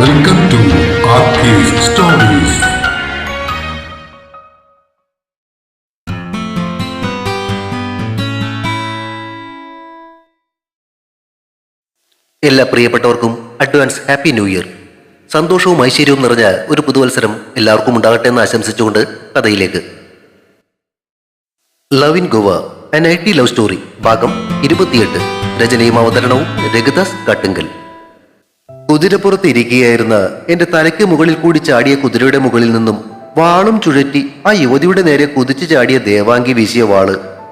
Welcome to stories. എല്ലാ പ്രിയപ്പെട്ടവർക്കും advance happy new year സന്തോഷവും ഐശ്വര്യവും നിറഞ്ഞ ഒരു പുതുവത്സരം എല്ലാവർക്കും ഉണ്ടാകട്ടെ എന്ന് ആശംസിച്ചുകൊണ്ട് കഥയിലേക്ക്. Love in Goa an I T love story ഭാഗം ഇരുപത്തിയെട്ട്. രചനയും അവതരണവും രഘുദാസ് കട്ടുങ്കൽ. കുതിരപ്പുറത്ത് ഇരിക്കുകയായിരുന്ന എന്റെ തലയ്ക്ക് മുകളിൽ കൂടി ചാടിയ കുതിരയുടെ മുകളിൽ നിന്നും വാളും ചുഴറ്റി ആ യുവതിയുടെ നേരെ കുതിച്ചു ചാടിയ ദേവാംഗി വീശിയ വാൾ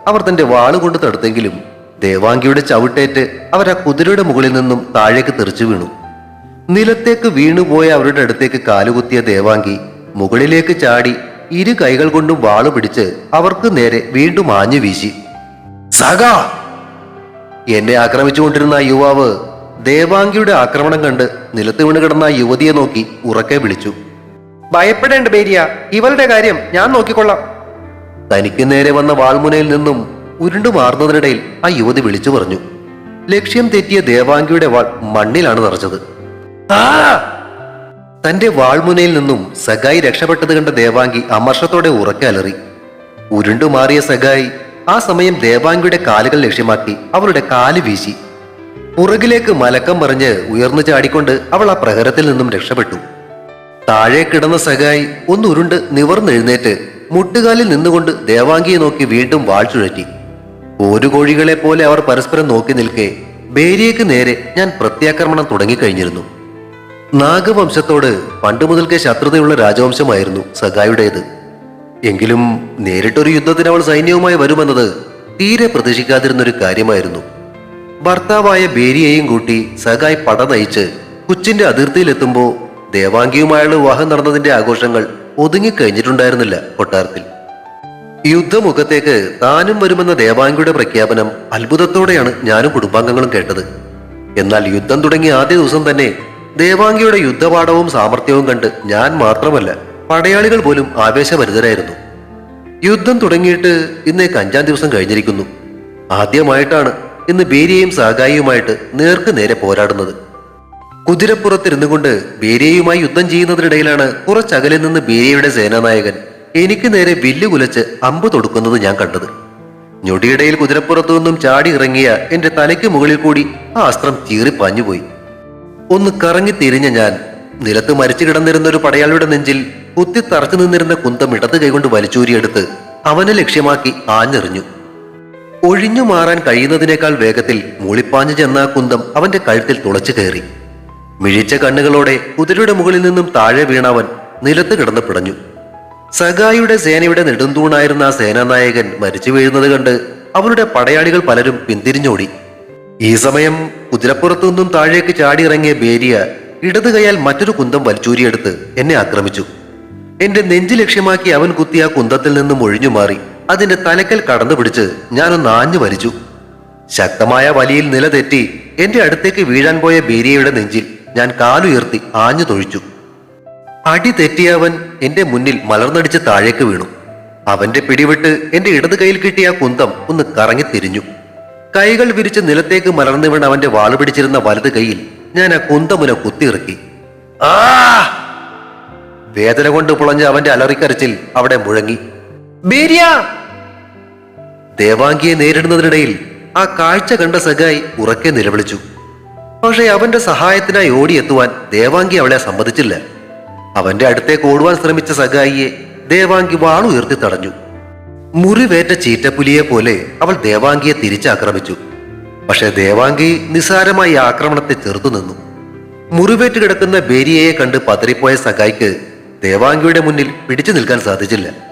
അവർ തന്റെ വാൾ കൊണ്ട് തടുത്തെങ്കിലും ദേവാംഗിയുടെ ചവിട്ടേറ്റ് അവർ ആ കുതിരയുടെ മുകളിൽ നിന്നും താഴേക്ക് തെറിച്ചു വീണു. നിലത്തേക്ക് വീണുപോയ അവരുടെ അടുത്തേക്ക് കാലുകുത്തിയ ദേവാംഗി മുകളിലേക്ക് ചാടി ഇരു കൈകൾ കൊണ്ടും വാൾ പിടിച്ച് അവർക്ക് നേരെ വീണ്ടും ആഞ്ഞു വീശി. സഗ എന്നെ ആക്രമിച്ചുകൊണ്ടിരുന്ന യുവാവ് ദേവാംഗിയുടെ ആക്രമണം കണ്ട് നിലത്ത് വീണ് കിടന്ന യുവതിയെ നോക്കി ഉറക്കെ വിളിച്ചു. ഭയപ്പെടേണ്ട ബേരിയ ഇവളുടെ കാര്യം ഞാൻ നോക്കിക്കൊള്ളാം. തനിക്ക് നേരെ വന്ന വാൾമുനയിൽ നിന്നും ഉരുണ്ടു മാറുന്നതിനിടയിൽ ആ യുവതി വിളിച്ചു പറഞ്ഞു. ലക്ഷ്യം തെറ്റിയ ദേവാംഗിയുടെ വാൾ മണ്ണിലാണ് നിറച്ചത്. തന്റെ വാൾമുനയിൽ നിന്നും സഗായി രക്ഷപ്പെട്ടത് കണ്ട ദേവാംഗി അമർഷത്തോടെ ഉറക്കെ അലറി. ഉരുണ്ടു മാറിയ സഗായി ആ സമയം ദേവാംഗിയുടെ കാലുകൾ ലക്ഷ്യമാക്കി അവളുടെ കാൽ വീശി. പുറകിലേക്ക് മലക്കം പറഞ്ഞ് ഉയർന്നു ചാടിക്കൊണ്ട് അവൾ ആ പ്രഹരത്തിൽ നിന്നും രക്ഷപ്പെട്ടു. താഴെ കിടന്ന സഹായി ഒന്നുരുണ്ട് നിവർന്നെഴുന്നേറ്റ് മുട്ടുകാലിൽ നിന്നുകൊണ്ട് ദേവാംഗിയെ നോക്കി വീണ്ടും വാൾ ചുഴറ്റി. കോരുകോഴികളെ പോലെ അവർ പരസ്പരം നോക്കി നിൽക്കെ ബേരിയക്ക് നേരെ ഞാൻ പ്രത്യാക്രമണം തുടങ്ങിക്കഴിഞ്ഞിരുന്നു. നാഗവംശത്തോട് പണ്ട് മുതൽക്കേ ശത്രുതയുള്ള രാജവംശമായിരുന്നു സഖായുടേത്. എങ്കിലും നേരിട്ടൊരു യുദ്ധത്തിന് അവൾ സൈന്യവുമായി വരുമെന്നത് തീരെ പ്രതീക്ഷിക്കാതിരുന്നൊരു കാര്യമായിരുന്നു. ഭർത്താവായ ബേരിയെയും കൂട്ടി സഗായ് പട നയിച്ച് കുച്ചിന്റെ അതിർത്തിയിലെത്തുമ്പോ ദേവാംഗിയുമായുള്ള വിവാഹം നടന്നതിന്റെ ആഘോഷങ്ങൾ ഒതുങ്ങിക്കഴിഞ്ഞിട്ടുണ്ടായിരുന്നില്ല കൊട്ടാരത്തിൽ. യുദ്ധമുഖത്തേക്ക് താനും വരുമെന്ന ദേവാംഗിയുടെ പ്രഖ്യാപനം അത്ഭുതത്തോടെയാണ് ഞാനും കുടുംബാംഗങ്ങളും കേട്ടത്. എന്നാൽ യുദ്ധം തുടങ്ങിയ ആദ്യ ദിവസം തന്നെ ദേവാംഗിയുടെ യുദ്ധപാഠവും സാമർഥ്യവും കണ്ട് ഞാൻ മാത്രമല്ല പടയാളികൾ പോലും ആവേശഭരിതരായിരുന്നു. യുദ്ധം തുടങ്ങിയിട്ട് ഇന്നേക്ക് അഞ്ചാം ദിവസം കഴിഞ്ഞിരിക്കുന്നു. ആദ്യമായിട്ടാണ് ഇന്ന് ബേരിയയും സാഗായിയുമായിട്ട് നേർക്ക് നേരെ പോരാടുന്നത്. കുതിരപ്പുറത്തിരുന്നു കൊണ്ട് ബേരിയയുമായി യുദ്ധം ചെയ്യുന്നതിനിടയിലാണ് കുറച്ചകലിൽ നിന്ന് ബേരിയയുടെ സേനാനായകൻ എനിക്ക് നേരെ വില്ല് കുലച്ച് അമ്പ് തൊടുക്കുന്നത് ഞാൻ കണ്ടത്. ഞൊടിയിടയിൽ കുതിരപ്പുറത്തു നിന്നും ചാടി ഇറങ്ങിയ എന്റെ തലയ്ക്ക് മുകളിൽ കൂടി ആ അസ്ത്രം ചീറിപ്പാഞ്ഞുപോയി ഒന്ന് കറങ്ങി തിരിഞ്ഞ ഞാൻ നിലത്ത് മരിച്ചു കിടന്നിരുന്ന ഒരു പടയാളിയുടെ നെഞ്ചിൽ കുത്തി തറച്ചു നിന്നിരുന്ന കുന്തം ഇടത് കൈകൊണ്ട് വലിച്ചൂരിയെടുത്ത് അവനെ ലക്ഷ്യമാക്കി ആഞ്ഞെറിഞ്ഞു. ഒഴിഞ്ഞു മാറാൻ കഴിയുന്നതിനേക്കാൾ വേഗത്തിൽ മൂളിപ്പാഞ്ഞു ചെന്ന കുന്തം അവന്റെ കഴുത്തിൽ തുളച്ചു കയറി. മിഴിച്ച കണ്ണുകളോടെ കുതിരയുടെ മുകളിൽ നിന്നും താഴെ വീണവൻ നിലത്ത് കിടന്ന് പിടഞ്ഞു. സഗായിയുടെ സേനയുടെ നെടുന്തൂണായിരുന്ന ആ സേനാനായകൻ മരിച്ചു വീഴുന്നത് കണ്ട് അവരുടെ പടയാളികൾ പലരും പിന്തിരിഞ്ഞോടി. ഈ സമയം കുതിരപ്പുറത്തു നിന്നും താഴേക്ക് ചാടിയിറങ്ങിയ ബേരിയ ഇടത് കൈയാൽ മറ്റൊരു കുന്തം വലിച്ചൂരിയെടുത്ത് എന്നെ ആക്രമിച്ചു. എന്റെ നെഞ്ചു ലക്ഷ്യമാക്കി അവൻ കുത്തിയ കുന്തത്തിൽ നിന്നും ഒഴിഞ്ഞു മാറി. അതിന്റെ തലക്കൽ കടന്നു പിടിച്ച് ഞാനൊന്ന് ആഞ്ഞു വലിച്ചു ശക്തമായ വലിയിൽ നിലതെറ്റി എന്റെ അടുത്തേക്ക് വീഴാൻ പോയ ബേരിയയുടെ നെഞ്ചിൽ ഞാൻ കാലുയർത്തി ആഞ്ഞു തൊഴിച്ചു. അടി തെറ്റിയവൻ എന്റെ മുന്നിൽ മലർന്നടിച്ച് താഴേക്ക് വീണു. അവന്റെ പിടിവിട്ട് എന്റെ ഇടത് കയ്യിൽ കിട്ടിയ കുന്തം ഒന്ന് കറങ്ങി തിരിഞ്ഞു. കൈകൾ വിരിച്ച് നിലത്തേക്ക് മലർന്നു വീണ അവന്റെ വാൾ പിടിച്ചിരുന്ന വലത് കൈയിൽ ഞാൻ ആ കുന്തമുന കുത്തിയിറക്കി. ആ! വേദന കൊണ്ട് പുളഞ്ഞ അവന്റെ അലറിക്കരച്ചിൽ അവിടെ മുഴങ്ങി. ബേരിയ ദേവാംഗിയെ നേരിടുന്നതിനിടയിൽ ആ കാഴ്ച കണ്ട സഗായി ഉറക്കെ നിലവിളിച്ചു. പക്ഷേ അവന്റെ സഹായത്തിനായി ഓടിയെത്തുവാൻ ദേവാംഗി അവളെ സമ്മതിച്ചില്ല. അവന്റെ അടുത്തേക്ക് ഓടുവാൻ ശ്രമിച്ച സഗായിയെ ദേവാംഗി വാളുയർത്തി തടഞ്ഞു. മുറിവേറ്റ ചീറ്റപ്പുലിയെ പോലെ അവൾ ദേവാംഗിയെ തിരിച്ചാക്രമിച്ചു. പക്ഷെ ദേവാംഗി നിസാരമായി ആക്രമണത്തെ ചെറുത്തു നിന്നു. മുറിവേറ്റ് കിടക്കുന്ന ബേരിയയെ കണ്ട് പതറിപ്പോയ സഗായിക്ക് ദേവാംഗിയുടെ മുന്നിൽ പിടിച്ചു നിൽക്കാൻ സാധിച്ചില്ല.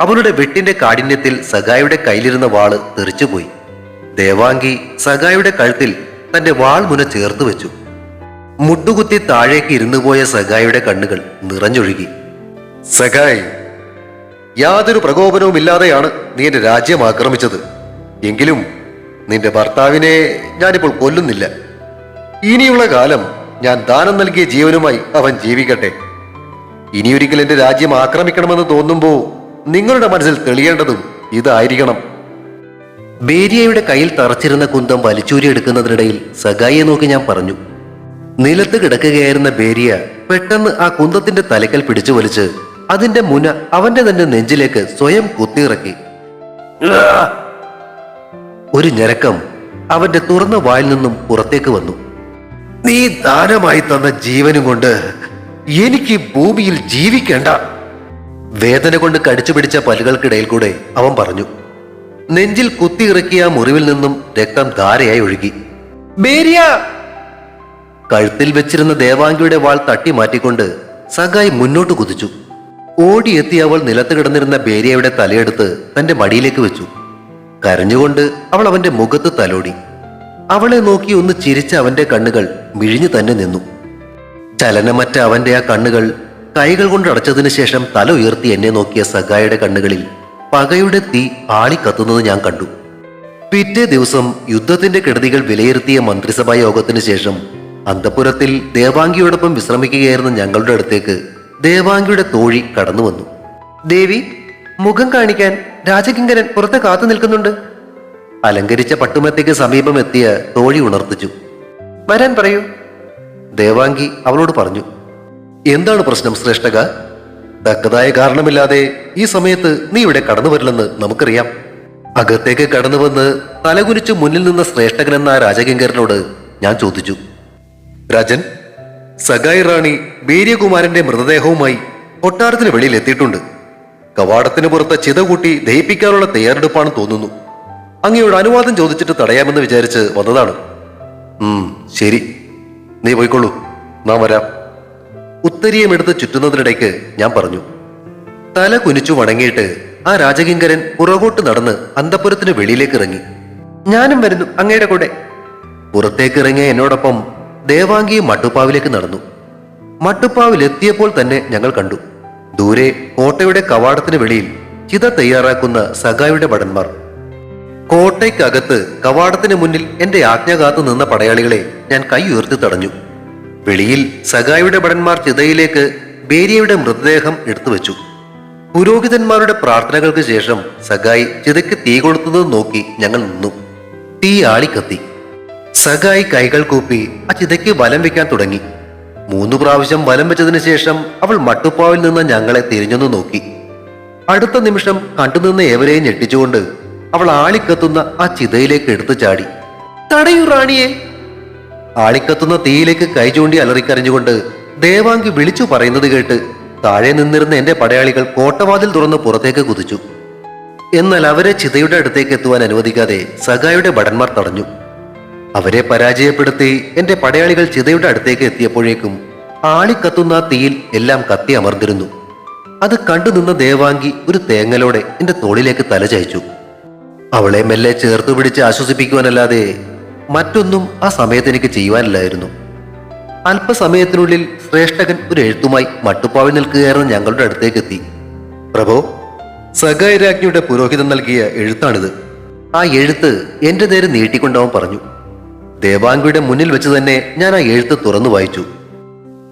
അവളുടെ വെട്ടിന്റെ കാഠിന്യത്തിൽ സഗായുടെ കയ്യിലിരുന്ന വാൾ തെറിച്ചുപോയി. ദേവാംഗി സഗായുടെ കഴുത്തിൽ തന്റെ വാൾ മുന ചേർത്ത് വെച്ചു. മുട്ടുകുത്തി താഴേക്ക് ഇരുന്നു പോയ സഗായുടെ കണ്ണുകൾ നിറഞ്ഞൊഴുകി. സഗായ് യാതൊരു പ്രകോപനവും ഇല്ലാതെയാണ് നീ എന്റെ രാജ്യം ആക്രമിച്ചത്. എങ്കിലും നിന്റെ ഭർത്താവിനെ ഞാനിപ്പോൾ കൊല്ലുന്നില്ല. ഇനിയുള്ള കാലം ഞാൻ ദാനം നൽകിയ ജീവനുമായി അവൻ ജീവിക്കട്ടെ. ഇനിയൊരിക്കൽ എന്റെ രാജ്യം ആക്രമിക്കണമെന്ന് തോന്നുമ്പോ നിങ്ങളുടെ മനസ്സിൽ തെളിയേണ്ടതും ഇതായിരിക്കണം. ബേരിയയുടെ കയ്യിൽ തറച്ചിരുന്ന കുന്തം വലിച്ചൂരിയെടുക്കുന്നതിനിടയിൽ സഗായിയെ നോക്കി ഞാൻ പറഞ്ഞു നിലത്ത് കിടക്കുകയായിരുന്ന ബേരിയ പെട്ടെന്ന് ആ കുന്തത്തിന്റെ തലക്കൽ പിടിച്ചു വലിച്ച് അതിന്റെ മുന അവന്റെ തന്നെ നെഞ്ചിലേക്ക് സ്വയം കുത്തിയിറക്കി. ഒരു ഞരക്കം അവന്റെ തുറന്ന വായിൽ നിന്നും പുറത്തേക്ക് വന്നു. നീ ദാനമായി തന്ന ജീവനും കൊണ്ട് എനിക്ക് ഭൂമിയിൽ ജീവിക്കേണ്ട. വേദന കൊണ്ട് കടിച്ചു പിടിച്ച പല്ലുകൾക്കിടയിൽ കൂടെ അവൻ പറഞ്ഞു നെഞ്ചിൽ കുത്തിയിറക്കിയ ഇറക്കിയ മുറിവിൽ നിന്നും രക്തം ധാരയായി ഒഴുകി. ബേരിയ കഴുത്തിൽ വെച്ചിരുന്ന ദേവാംഗിയുടെ വാൾ തട്ടി മാറ്റിക്കൊണ്ട് സഗായി മുന്നോട്ട് കുതിച്ചു. ഓടിയെത്തി അവൾ നിലത്ത് കിടന്നിരുന്ന ബേരിയയുടെ തലയെടുത്ത് തന്റെ മടിയിലേക്ക് വെച്ചു. കരഞ്ഞുകൊണ്ട് അവൾ അവന്റെ മുഖത്ത് തലോടി. അവളെ നോക്കി ഒന്ന് ചിരിച്ച അവന്റെ കണ്ണുകൾ മിഴിഞ്ഞു തന്നെ നിന്നു. ചലനമറ്റ അവന്റെ ആ കണ്ണുകൾ കൈകൾ കൊണ്ട് അടച്ചതിനു ശേഷം തല ഉയർത്തി എന്നെ നോക്കിയ സഗായുടെ കണ്ണുകളിൽ പകയുടെ തീ ആളിക്കത്തുന്നത് ഞാൻ കണ്ടു. പിറ്റേ ദിവസം യുദ്ധത്തിന്റെ കെടുതികൾ വിലയിരുത്തിയ മന്ത്രിസഭാ യോഗത്തിനു ശേഷം അന്തപുരത്തിൽ ദേവാംഗിയോടൊപ്പം വിശ്രമിക്കുകയായിരുന്ന ഞങ്ങളുടെ അടുത്തേക്ക് ദേവാംഗിയുടെ തോഴി കടന്നു വന്നു. ദേവി മുഖം കാണിക്കാൻ രാജകിങ്കരൻ പുറത്ത് കാത്തു നിൽക്കുന്നുണ്ട്. അലങ്കരിച്ച പട്ടുമത്തേക്ക് സമീപം എത്തിയ തോഴി ഉണർത്തിച്ചു. വരാൻ പറയൂ. ദേവാംഗി അവളോട് പറഞ്ഞു. എന്താണ് പ്രശ്നം ശ്രേഷ്ഠക? തക്കതായ കാരണമില്ലാതെ ഈ സമയത്ത് നീ ഇവിടെ കടന്നു വരില്ലെന്ന് നമുക്കറിയാം. അകത്തേക്ക് കടന്നു വന്ന് തലകുനിച്ച് മുന്നിൽ നിന്ന ശ്രേഷ്ഠകൻ എന്ന രാജകിങ്കരനോട് ഞാൻ ചോദിച്ചു. രാജൻ സഗായി റാണി വീര്യകുമാരന്റെ മൃതദേഹവുമായി കൊട്ടാരത്തിന് വെളിയിൽ എത്തിയിട്ടുണ്ട്. കവാടത്തിന് പുറത്ത് ചിത കൂട്ടി ദഹിപ്പിക്കാനുള്ള തയ്യാറെടുപ്പാണ് തോന്നുന്നു. അങ്ങയോട് അനുവാദം ചോദിച്ചിട്ട് തടയാമെന്ന് വിചാരിച്ച് വന്നതാണ്. ശരി. നീ പോയിക്കൊള്ളൂ. നാം വരാം. ഉത്തരീയം എടുത്ത് ചുറ്റുന്നതിനിടയ്ക്ക് ഞാൻ പറഞ്ഞു തല കുനിച്ചു വണങ്ങിയിട്ട് ആ രാജകിങ്കരൻ പുറകോട്ട് നടന്ന് അന്തപുരത്തിന് വെളിയിലേക്ക് ഇറങ്ങി ഞാനും വരുന്നു അങ്ങയുടെ കൂടെ. പുറത്തേക്ക് ഇറങ്ങിയ എന്നോടൊപ്പം ദേവാംഗിയും മട്ടുപ്പാവിലേക്ക് നടന്നു. മട്ടുപ്പാവിൽ എത്തിയപ്പോൾ തന്നെ ഞങ്ങൾ കണ്ടു. ദൂരെ കോട്ടയുടെ കവാടത്തിന് വെളിയിൽ ചിത തയ്യാറാക്കുന്ന സഖായുടെ ഭടന്മാർ. കോട്ടയ്ക്കകത്ത് കവാടത്തിന് മുന്നിൽ എന്റെ ആജ്ഞ കാത്തു നിന്ന പടയാളികളെ ഞാൻ കൈ ഉയർത്തി തടഞ്ഞു. വെളിയിൽ സഖായുടെ ഭടന്മാർ ചിതയിലേക്ക് ബേരിയയുടെ മൃതദേഹം എടുത്തു വെച്ചു. പുരോഹിതന്മാരുടെ പ്രാർത്ഥനകൾക്ക് ശേഷം സഖായി ചിതയ്ക്ക് തീ കൊളുത്തുന്നത് നോക്കി ഞങ്ങൾ നിന്നു. തീ ആളിക്കത്തി. സഖായി കൈകൾ കൂപ്പി ആ ചിതയ്ക്ക് വലം വെക്കാൻ തുടങ്ങി. മൂന്ന് പ്രാവശ്യം വലം വെച്ചതിന് ശേഷം അവൾ മട്ടുപ്പാവിൽ നിന്ന് ഞങ്ങളെ തിരിഞ്ഞൊന്ന് നോക്കി. അടുത്ത നിമിഷം കണ്ടുനിന്ന ഏവരെയും ഞെട്ടിച്ചുകൊണ്ട് അവൾ ആളിക്കത്തുന്ന ആ ചിതയിലേക്ക് എടുത്തു ചാടി. തടയൂ റാണിയെ ആളിക്കത്തുന്ന തീയിലേക്ക് കൈ ചൂണ്ടി അലറിക്കരഞ്ഞുകൊണ്ട് ദേവാംഗി വിളിച്ചു പറയുന്നത് കേട്ട് താഴെ നിന്നിരുന്ന എന്റെ പടയാളികൾ കോട്ടവാതിൽ തുറന്ന് പുറത്തേക്ക് കുതിച്ചു. എന്നാൽ അവരെ ചിതയുടെ അടുത്തേക്ക് എത്തുവാൻ അനുവദിക്കാതെ സഖായുടെ ഭടന്മാർ തടഞ്ഞു. അവരെ പരാജയപ്പെടുത്തി എന്റെ പടയാളികൾ ചിതയുടെ അടുത്തേക്ക് എത്തിയപ്പോഴേക്കും ആളിക്കത്തുന്ന തീയിൽ എല്ലാം കത്തി അമർന്നിരുന്നു. അത് കണ്ടു നിന്ന ദേവാംഗി ഒരു തേങ്ങലോടെ എന്റെ തോളിലേക്ക് തലചയച്ചു അവളെ മെല്ലെ ചേർത്ത് പിടിച്ച് ആശ്വസിപ്പിക്കുവാനല്ലാതെ മറ്റൊന്നും ആ സമയത്ത് എനിക്ക് ചെയ്യുവാനില്ലായിരുന്നു. അല്പസമയത്തിനുള്ളിൽ ശ്രേഷ്ഠകൻ ഒരു എഴുത്തുമായി മട്ടുപ്പാവിൽ നിൽക്കുകയായിരുന്ന ഞങ്ങളുടെ അടുത്തേക്ക് എത്തി പ്രഭോ സഗായ രാജ്ഞിയുടെ പുരോഹിതൻ നൽകിയ എഴുത്താണിത്. ആ എഴുത്ത് എന്റെ നേരെ നീട്ടിക്കൊണ്ടവൻ പറഞ്ഞു. ദേവാംഗിയുടെ മുന്നിൽ വെച്ച് തന്നെ ഞാൻ ആ എഴുത്ത് തുറന്നു വായിച്ചു.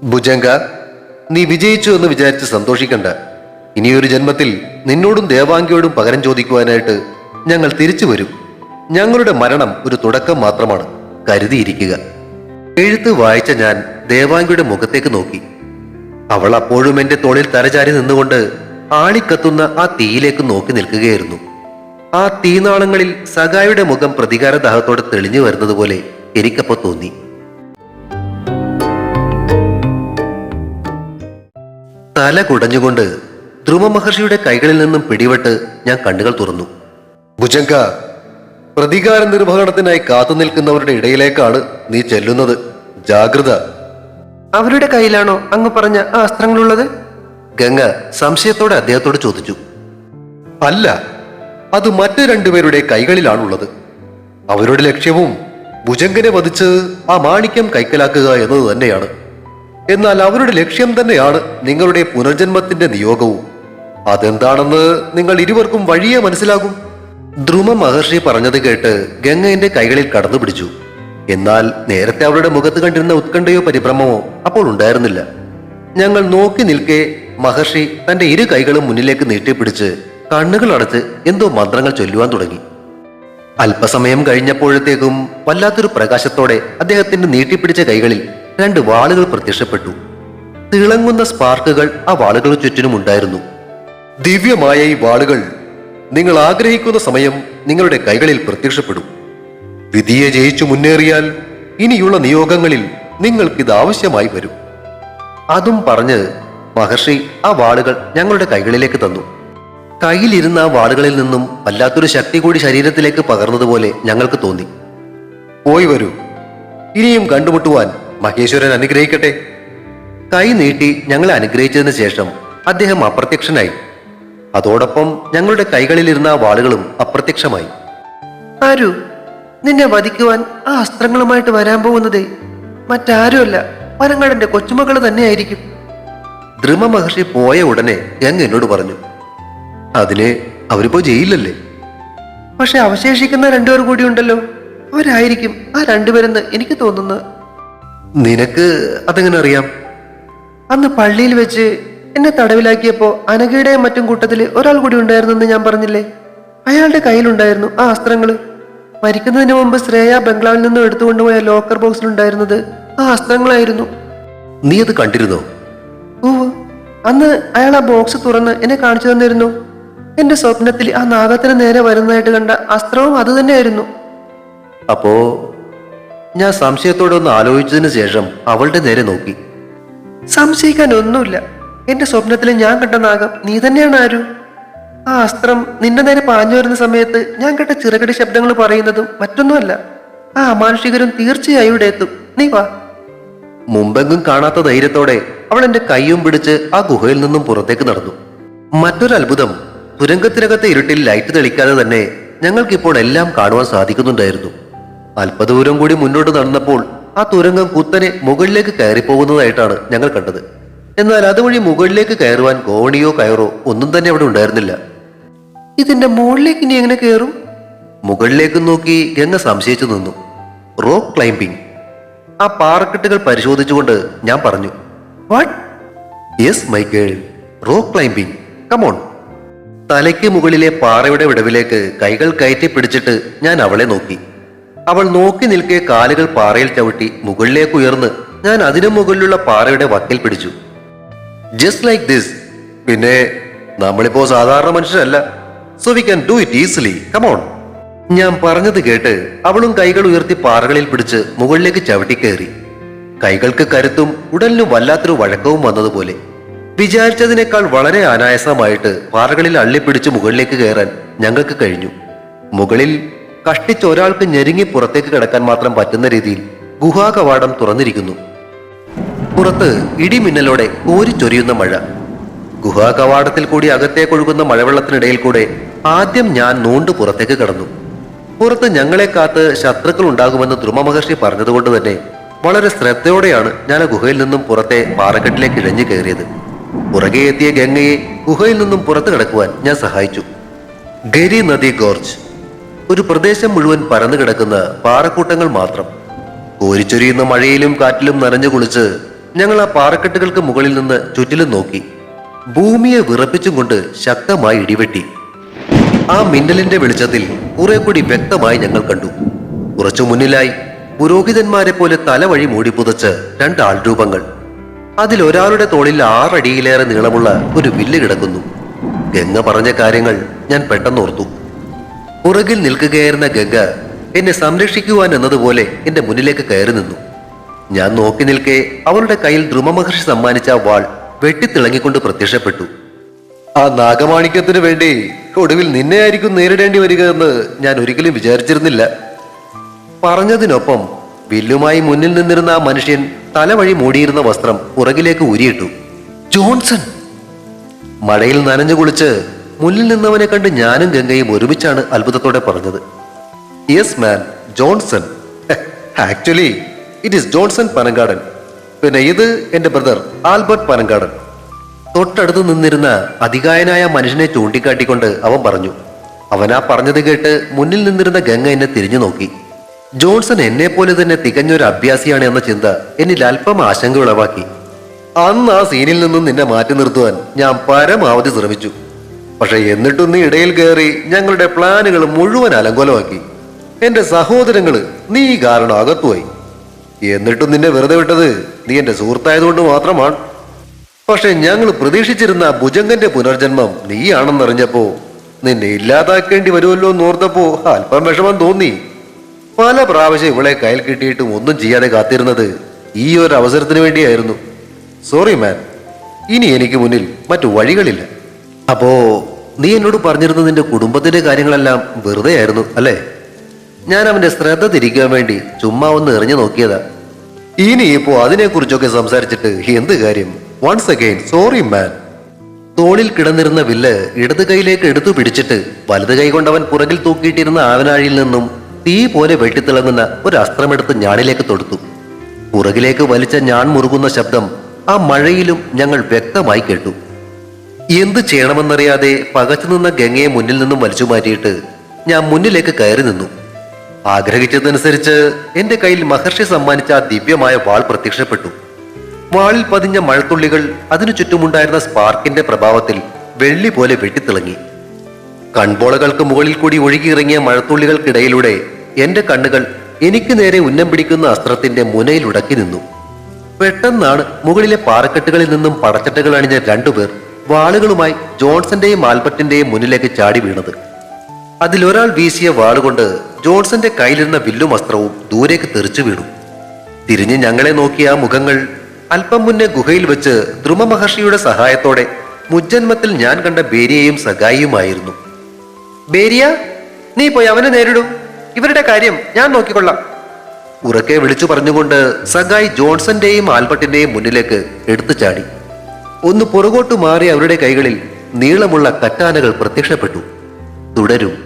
ഭുജങ്ക നീ വിജയിച്ചു എന്ന് വിചാരിച്ച് സന്തോഷിക്കണ്ട. ഇനിയൊരു ജന്മത്തിൽ നിന്നോടും ദേവാംഗിയോടും പകരം ചോദിക്കുവാനായിട്ട് ഞങ്ങൾ തിരിച്ചു വരും. ഞങ്ങളുടെ മരണം ഒരു തുടക്കം മാത്രമാണ്. കരുതിയിരിക്കുക. എഴുത്ത് വായിച്ച ഞാൻ ദേവാംഗിയുടെ മുഖത്തേക്ക് നോക്കി. അവൾ അപ്പോഴും എന്റെ തോളിൽ തലചാരി നിന്നുകൊണ്ട് ആളിക്കത്തുന്ന ആ തീയിലേക്ക് നോക്കി നിൽക്കുകയായിരുന്നു. ആ തീനാളങ്ങളിൽ സഖായുടെ മുഖം പ്രതികാര ദാഹത്തോടെ തെളിഞ്ഞു വരുന്നത് പോലെ എനിക്കപ്പോ തോന്നി. തല കുടഞ്ഞുകൊണ്ട് ധ്രുവ മഹർഷിയുടെ കൈകളിൽ നിന്നും പിടിപെട്ട് ഞാൻ കണ്ണുകൾ തുറന്നു. ഭുജങ്ക പ്രതികാര നിർവഹണത്തിനായി കാത്തു നിൽക്കുന്നവരുടെ ഇടയിലേക്കാണ് നീ ചെല്ലുന്നത്. ജാഗ്രത. അവരുടെ കയ്യിലാണോ അങ്ങ് പറഞ്ഞ ആ അസ്ത്രങ്ങളുള്ളത് ഗംഗ സംശയത്തോടെ അദ്ദേഹത്തോട് ചോദിച്ചു. അല്ല അത് മറ്റു രണ്ടുപേരുടെ കൈകളിലാണുള്ളത്. അവരുടെ ലക്ഷ്യവും ഭുജങ്കനെ വധിച്ച് ആ മാണിക്യം കൈക്കലാക്കുക എന്നത് തന്നെയാണ്. എന്നാൽ അവരുടെ ലക്ഷ്യം തന്നെയാണ് നിങ്ങളുടെ പുനർജന്മത്തിന്റെ നിയോഗവും. അതെന്താണെന്ന് നിങ്ങൾ ഇരുവർക്കും വഴിയേ മനസ്സിലാകും. ധ്രുമ മഹർഷി പറഞ്ഞത് കേട്ട് ഗംഗ കൈകളിൽ കടന്നു പിടിച്ചു. എന്നാൽ നേരത്തെ അവളുടെ മുഖത്ത് കണ്ടിരുന്ന ഉത്കണ്ഠയോ പരിഭ്രമമോ അപ്പോൾ ഉണ്ടായിരുന്നില്ല. ഞങ്ങൾ നോക്കി നിൽക്കെ മഹർഷി തന്റെ ഇരു കൈകളും മുന്നിലേക്ക് നീട്ടിപ്പിടിച്ച് കണ്ണുകൾ അടച്ച് എന്തോ മന്ത്രങ്ങൾ ചൊല്ലുവാൻ തുടങ്ങി. അല്പസമയം കഴിഞ്ഞപ്പോഴത്തേക്കും വല്ലാത്തൊരു പ്രകാശത്തോടെ അദ്ദേഹത്തിന്റെ നീട്ടിപ്പിടിച്ച കൈകളിൽ രണ്ട് വാളുകൾ പ്രത്യക്ഷപ്പെട്ടു. തിളങ്ങുന്ന സ്പാർക്കുകൾ ആ വാളുകൾ ചുറ്റിനും ഉണ്ടായിരുന്നു. ദിവ്യമായ ഈ വാളുകൾ നിങ്ങൾ ആഗ്രഹിക്കുന്ന സമയം നിങ്ങളുടെ കൈകളിൽ പ്രത്യക്ഷപ്പെടും. വിധിയെ ജയിച്ചു മുന്നേറിയാൽ ഇനിയുള്ള നിയോഗങ്ങളിൽ നിങ്ങൾക്കിത് ആവശ്യമായി വരും. അതും പറഞ്ഞ് മഹർഷി ആ വാളുകൾ ഞങ്ങളുടെ കൈകളിലേക്ക് തന്നു. കയ്യിലിരുന്ന ആ വാളുകളിൽ നിന്നും വല്ലാത്തൊരു ശക്തി കൂടി ശരീരത്തിലേക്ക് പകർന്നതുപോലെ ഞങ്ങൾക്ക് തോന്നി. പോയി വരൂ. ഇനിയും കണ്ടുമുട്ടുവാൻ മഹേശ്വരൻ അനുഗ്രഹിക്കട്ടെ. കൈ നീട്ടി ഞങ്ങളെ അനുഗ്രഹിച്ചതിന് ശേഷം അദ്ദേഹം അപ്രത്യക്ഷനായി. അതോടൊപ്പം ഞങ്ങളുടെ കൈകളിലിരുന്ന ആ വാളുകളും അപ്രത്യക്ഷമായി. ആരു നിന്നെ വധിക്കുവാൻ ആ അസ്ത്രങ്ങളുമായിട്ട് വരാൻ പോകുന്നതേ? മറ്റാരുമല്ല പനങ്ങടന്റെ കൊച്ചുമകൾ തന്നെയായിരിക്കും. ധ്രുമ മഹർഷി പോയ ഉടനെ ഗംഗ എന്നോട് പറഞ്ഞു അതിന് അവരിപ്പോ ജയിലല്ലേ പക്ഷെ അവശേഷിക്കുന്ന രണ്ടുപേർ കൂടി ഉണ്ടല്ലോ. അവരായിരിക്കും ആ രണ്ടുപേരെന്ന് എനിക്ക് തോന്നുന്നു. നിനക്ക് അതെങ്ങനെ അറിയാം? അന്ന് പള്ളിയിൽ വെച്ച് എന്നെ തടവിലാക്കിയപ്പോ അനഘയുടെയും മറ്റും കൂട്ടത്തിൽ ഒരാൾ കൂടി ഉണ്ടായിരുന്നെന്ന് ഞാൻ പറഞ്ഞില്ലേ? അയാളുടെ കയ്യിലുണ്ടായിരുന്നു ആ അസ്ത്രങ്ങൾ. മരിക്കുന്നതിന് മുമ്പ് ശ്രേയ ബംഗ്ലാവിൽ നിന്നും എടുത്തുകൊണ്ടുപോയ ലോക്കർ ബോക്സിലുണ്ടായിരുന്നത് ആ അസ്ത്രങ്ങളായിരുന്നു. നീ അത് കണ്ടിരുന്നോ? ഓ അന്ന് അയാൾ ആ ബോക്സ് തുറന്ന് എന്നെ കാണിച്ചു തന്നിരുന്നു. എന്റെ സ്വപ്നത്തിൽ ആ നാഗത്തിന് നേരെ വരുന്നതായിട്ട് കണ്ട അസ്ത്രവും അത് തന്നെയായിരുന്നു. അപ്പോ ഞാൻ സംശയത്തോടെ ഒന്ന് ആലോചിച്ചതിന് ശേഷം അവളുടെ നേരെ നോക്കി. സംശയിക്കാൻ ഒന്നുമില്ല. എന്റെ സ്വപ്നത്തിൽ ഞാൻ കണ്ട നാഗം നീ തന്നെയാണ് ആരു? ആ അസ്ത്രം നിന്റെ നേരെ പാഞ്ഞു വരുന്ന സമയത്ത് ഞാൻ കേട്ട ചിറകടി ശബ്ദങ്ങൾ പറയുന്നതും മറ്റൊന്നുമല്ല. ആ അമാനുഷികരും തീർച്ചയായും ഇവിടെ എത്തും. നീ വാ. മുമ്പെങ്ങും കാണാത്ത ധൈര്യത്തോടെ അവൾ എന്റെ കൈയും പിടിച്ച് ആ ഗുഹയിൽ നിന്നും പുറത്തേക്ക് നടന്നു. മറ്റൊരു അത്ഭുതം തുരങ്കത്തിനകത്തെ ഇരുട്ടിൽ ലൈറ്റ് തെളിക്കാതെ തന്നെ ഞങ്ങൾക്കിപ്പോൾ എല്ലാം കാണുവാൻ സാധിക്കുന്നുണ്ടായിരുന്നു. അല്പദൂരം കൂടി മുന്നോട്ട് നടന്നപ്പോൾ ആ തുരങ്കം കുത്തനെ മുകളിലേക്ക് കയറിപ്പോകുന്നതായിട്ടാണ് ഞങ്ങൾ കണ്ടത്. എന്നാൽ അതുവഴി മുകളിലേക്ക് കയറുവാൻ കോണിയോ കയറോ ഒന്നും തന്നെ അവിടെ ഉണ്ടായിരുന്നില്ല. ഇതിന്റെ മുകളിലേക്ക് ഇനി എങ്ങനെ കയറും? മുകളിലേക്ക് നോക്കി ഗംഗ സംശയിച്ചു നിന്നു. റോക്ക് ക്ലൈംബിംഗ് ആ പാറക്കെട്ടുകൾ പരിശോധിച്ചുകൊണ്ട് ഞാൻ പറഞ്ഞു what? Yes my girl rock climbing come on തലയ്ക്ക് മുകളിലെ പാറയുടെ വിടവിലേക്ക് കൈകൾ കയറ്റി പിടിച്ചിട്ട് ഞാൻ അവളെ നോക്കി. അവൾ നോക്കി നിൽക്കേ കാലുകൾ പാറയിൽ ചവിട്ടി മുകളിലേക്ക് ഉയർന്ന് ഞാൻ അതിനു മുകളിലുള്ള പാറയുടെ വക്കിൽ പിടിച്ചു. ജസ്റ്റ് ലൈക്ക് ദിസ് പിന്നെ നമ്മളിപ്പോ സാധാരണ മനുഷ്യരല്ല. So we can do it easily come on ഞാൻ പറഞ്ഞത് കേട്ട് അവളും കൈകൾ ഉയർത്തി പാറകളിൽ പിടിച്ച് മുകളിലേക്ക് ചവിട്ടി കയറി. കൈകൾക്ക് കരുത്തും ഉടലിനും വല്ലാത്തൊരു വഴക്കവും വന്നതുപോലെ. വിചാരിച്ചതിനേക്കാൾ വളരെ അനായാസമായിട്ട് പാറകളിൽ അള്ളിപ്പിടിച്ച് മുകളിലേക്ക് കയറാൻ ഞങ്ങൾക്ക് കഴിഞ്ഞു. മുകളിൽ കഷ്ടിച്ച് ഒരാൾക്ക് ഞെരുങ്ങി പുറത്തേക്ക് കിടക്കാൻ മാത്രം പറ്റുന്ന രീതിയിൽ ഗുഹാകവാടം തുറന്നിരിക്കുന്നു. പുറത്ത് ഇടിമിന്നലോടെ കോരിച്ചൊരിയുന്ന മഴ. ഗുഹാകവാടത്തിൽ കൂടി അകത്തേക്കൊഴുകുന്ന മഴവെള്ളത്തിനിടയിൽ കൂടെ ആദ്യം ഞാൻ നൂണ്ട് പുറത്തേക്ക് കടന്നു. പുറത്ത് ഞങ്ങളെ കാത്ത് ശത്രുക്കൾ ഉണ്ടാകുമെന്ന് ധ്രുമ മഹർഷി പറഞ്ഞതുകൊണ്ട് തന്നെ വളരെ ശ്രദ്ധയോടെയാണ് ഞാൻ ഗുഹയിൽ നിന്നും പുറത്തെ പാറക്കെട്ടിലേക്ക് ഇഴഞ്ഞു കയറിയത്. പുറകെ എത്തിയ ഗംഗയെ ഗുഹയിൽ നിന്നും പുറത്തു കിടക്കുവാൻ ഞാൻ സഹായിച്ചു. ഗരി നദി ഗോർജ്. ഒരു പ്രദേശം മുഴുവൻ പരന്നു കിടക്കുന്ന പാറക്കൂട്ടങ്ങൾ മാത്രം. കോരിച്ചൊരിയുന്ന മഴയിലും കാറ്റിലും നനഞ്ഞു കുളിച്ച് ഞങ്ങൾ ആ പാറക്കെട്ടുകൾക്ക് മുകളിൽ നിന്ന് ചുറ്റിലും നോക്കി. ഭൂമിയെ വിറപ്പിച്ചും കൊണ്ട് ശക്തമായി ഇടിവെട്ടി. ആ മിന്നലിന്റെ വെളിച്ചത്തിൽ കുറെ കൂടി വ്യക്തമായി ഞങ്ങൾ കണ്ടു. കുറച്ചു മുന്നിലായി പുരോഹിതന്മാരെ പോലെ തലവഴി മൂടിപ്പുതച്ച് രണ്ട് അതിൽ ഒരാളുടെ തോളിൽ ആറടിയിലേറെ നീളമുള്ള ഒരു വില്ല് കിടക്കുന്നു. ഗംഗ പറഞ്ഞ കാര്യങ്ങൾ ഞാൻ പെട്ടെന്ന് ഓർത്തു പുറകിൽ നിൽക്കുകയായിരുന്ന ഗംഗ എന്നെ സംരക്ഷിക്കുവാൻ എന്നതുപോലെ എന്റെ മുന്നിലേക്ക് കയറി നിന്നു. ഞാൻ നോക്കി നിൽക്കെ അവളുടെ കയ്യിൽ ധ്രുമമഹർഷി സമ്മാനിച്ച വാൾ വെട്ടിത്തിളങ്ങിക്കൊണ്ട് പ്രത്യക്ഷപ്പെട്ടു. ആ നാഗമാണിക്യത്തിനു വേണ്ടി ഒടുവിൽ നിന്നെയായിരിക്കും നേരിടേണ്ടി വരിക എന്ന് ഞാൻ ഒരിക്കലും വിചാരിച്ചിരുന്നില്ല. പറഞ്ഞതിനൊപ്പം വില്ലുമായി മുന്നിൽ നിന്നിരുന്ന ആ മനുഷ്യൻ തലവഴി മൂടിയിരുന്ന വസ്ത്രം പുറകിലേക്ക് ഊരിയിട്ടു. ജോൺസൺ! മഴയിൽ നനഞ്ഞു കുളിച്ച് മുന്നിൽ നിന്നവനെ കണ്ട് ഞാനും ഗംഗയും ഒരുമിച്ചാണ് അത്ഭുതത്തോടെ പറഞ്ഞത്. Yes man Johnson. Actually it is Johnson Panankadan പിന്നെ ഇത് എന്റെ ബ്രദർ ആൽബർട്ട് പനങ്കാടൻ തൊട്ടടുത്ത് നിന്നിരുന്ന അധികായനായ മനുഷ്യനെ ചൂണ്ടിക്കാട്ടിക്കൊണ്ട് അവൻ പറഞ്ഞു അവൻ ആ പറഞ്ഞത് കേട്ട് മുന്നിൽ നിന്നിരുന്ന ഗംഗ എന്നെ തിരിഞ്ഞു നോക്കി. ജോൺസൺ എന്നെ പോലെ തന്നെ തികഞ്ഞൊരു അഭ്യാസിയാണ് എന്ന ചിന്ത എന്നിൽ അല്പം ആശങ്ക ഉളവാക്കി. അന്ന് ആ സീനിൽ നിന്നും നിന്നെ മാറ്റി നിർത്തുവാൻ ഞാൻ പരമാവധി ശ്രമിച്ചു. പക്ഷെ എന്നിട്ടും നീ ഇടയിൽ കയറി ഞങ്ങളുടെ പ്ലാനുകൾ മുഴുവൻ അലങ്കോലമാക്കി. എന്റെ സഹോദരങ്ങൾ നീ കാരണം അകത്തുപോയി എന്നിട്ടും നിന്നെ വെറുതെ വിട്ടത് നീ എന്റെ സുഹൃത്തായതുകൊണ്ട് മാത്രമാണ്. പക്ഷെ ഞങ്ങൾ പ്രതീക്ഷിച്ചിരുന്ന ഭുജങ്കന്റെ പുനർജന്മം നീയാണെന്നറിഞ്ഞപ്പോ നിന്നെ ഇല്ലാതാക്കേണ്ടി വരുമല്ലോ എന്ന് എന്നോർത്തപ്പോ അല്പം വിഷമം തോന്നി. പല പ്രാവശ്യം ഇവളെ കയ്യിൽ കിട്ടിയിട്ടും ഒന്നും ചെയ്യാതെ കാത്തിരുന്നത് ഈ ഒരു അവസരത്തിന് വേണ്ടിയായിരുന്നു. സോറി മാൻ ഇനി എനിക്ക് മുന്നിൽ മറ്റു വഴികളില്ല. അപ്പോ നീ എന്നോട് പറഞ്ഞിരുന്ന നിന്റെ കുടുംബത്തിന്റെ കാര്യങ്ങളെല്ലാം വെറുതെ ആയിരുന്നു അല്ലേ? ഞാൻ അവന്റെ ശ്രദ്ധ തിരിക്കാൻ വേണ്ടി ചുമ്മാ ഒന്ന് എറിഞ്ഞു നോക്കിയതാ. ഇനിയിപ്പോ അതിനെക്കുറിച്ചൊക്കെ സംസാരിച്ചിട്ട് എന്ത് കാര്യം? വൺസ് അഗൈൻ സോറി മാൻ തോളിൽ കിടന്നിരുന്ന വില്ല് ഇടത് കൈയിലേക്ക് എടുത്തു പിടിച്ചിട്ട് വലത് കൈ കൊണ്ടവൻ പുറകിൽ തൂക്കിയിട്ടിരുന്ന ആവനാഴിയിൽ നിന്നും തീ പോലെ വെട്ടിത്തിളങ്ങുന്ന ഒരു അസ്ത്രമെടുത്ത് ഞാണിലേക്ക് തൊടുത്തു. പുറകിലേക്ക് വലിച്ച ഞാൻ മുറുകുന്ന ശബ്ദം ആ മഴയിലും ഞങ്ങൾ വ്യക്തമായി കേട്ടു. എന്ത് ചെയ്യണമെന്നറിയാതെ പകച്ചു നിന്ന ഗംഗയെ മുന്നിൽ നിന്നും വലിച്ചു മാറ്റിയിട്ട് ഞാൻ മുന്നിലേക്ക് കയറി നിന്നു. ആഗ്രഹിച്ചതനുസരിച്ച് എന്റെ കയ്യിൽ മഹർഷി സമ്മാനിച്ച ആ ദിവ്യമായ വാൾ പ്രത്യക്ഷപ്പെട്ടു. വാളിൽ പതിഞ്ഞ മഴത്തുള്ളികൾ അതിനു ചുറ്റുമുണ്ടായിരുന്ന സ്പാർക്കിന്റെ പ്രഭാവത്തിൽ വെള്ളി പോലെ വെട്ടിത്തിളങ്ങി. കൺപോളകൾക്ക് മുകളിൽ കൂടി ഒഴുകിയിറങ്ങിയ മഴത്തുള്ളികൾക്കിടയിലൂടെ എന്റെ കണ്ണുകൾ എനിക്ക് നേരെ ഉന്നം പിടിക്കുന്ന അസ്ത്രത്തിന്റെ മുനയിൽ ഉടക്കി നിന്നു. പെട്ടെന്നാണ് മുകളിലെ പാറക്കെട്ടുകളിൽ നിന്നും പടച്ചട്ടകൾ അണിഞ്ഞ രണ്ടുപേർ വാളുകളുമായി ജോൺസന്റെയും ആൽബർട്ടിന്റെയും മുന്നിലേക്ക് ചാടി വീണത്. അതിലൊരാൾ വീശിയ വാളുകൊണ്ട് ജോൺസന്റെ കയ്യിലിരുന്ന വില്ലും വസ്ത്രവും ദൂരേക്ക് തെറിച്ചു വീണു. തിരിഞ്ഞ് ഞങ്ങളെ നോക്കിയ ആ മുഖങ്ങൾ അല്പം മുന്നേ ഗുഹയിൽ വെച്ച് ധ്രുമ മഹർഷിയുടെ സഹായത്തോടെ മുജ്ജന്മത്തിൽ ഞാൻ കണ്ട ബേരിയയും സഗായിയുമായിരുന്നു ബേരിയ നീ പോയി അവനെ നേരിടൂ. ഇവരുടെ കാര്യം ഞാൻ നോക്കിക്കൊള്ളാം. ഉറക്കെ വിളിച്ചു പറഞ്ഞുകൊണ്ട് സഗായി ജോൺസന്റെയും ആൽബർട്ടിന്റെയും മുന്നിലേക്ക് എടുത്തു ചാടി. ഒന്ന് പുറകോട്ട് മാറി അവരുടെ കൈകളിൽ നീളമുള്ള കറ്റാനകൾ പ്രത്യക്ഷപ്പെട്ടു. തുടരും.